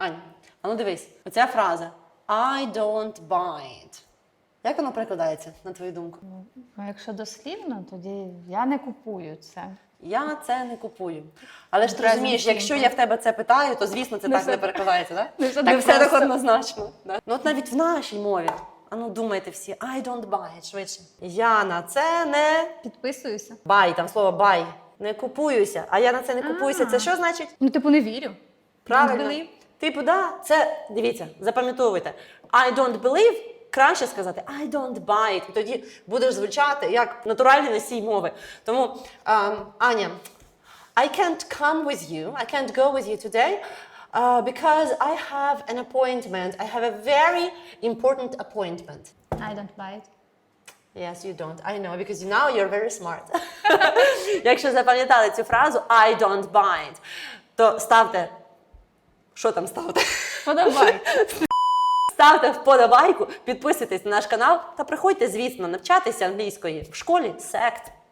Ань, а ну дивись, оця фраза I don't buy it. Як воно перекладається, на твою думку? Ну, якщо дослівно, тоді я не купую це. Я це не купую. Але ж ти розумієш, якщо я в тебе це питаю, то звісно це Не так все не перекладається, так? не все так так просто. однозначно. Да? Ну от навіть в нашій мові. А ну думайте всі, I don't buy it, швидше. Я на це не Підписуюся. buy, там слово buy. Не купуюся, а я на це не купуюся. Це що значить? Ну, типу, не вірю. Правильно. Don't believe. Типу, да, це дивіться, запам'ятовуйте. I don't believe, краще сказати I don't buy it. І тоді будеш звучати як натуральний носій мови. Тому, ем, Аня, I can't come with you, I can't go with you today. Uh, because I have an appointment. I have a very important appointment. I don't buy it. Yes, you don't. I know, because now you're very smart. Якщо запам'ятали цю фразу I don't buy it, то ставте. Що там ставте? Подобай. Ставте вподобайку, підписуйтесь на наш канал та приходьте, звісно, навчатися англійської в школі сект.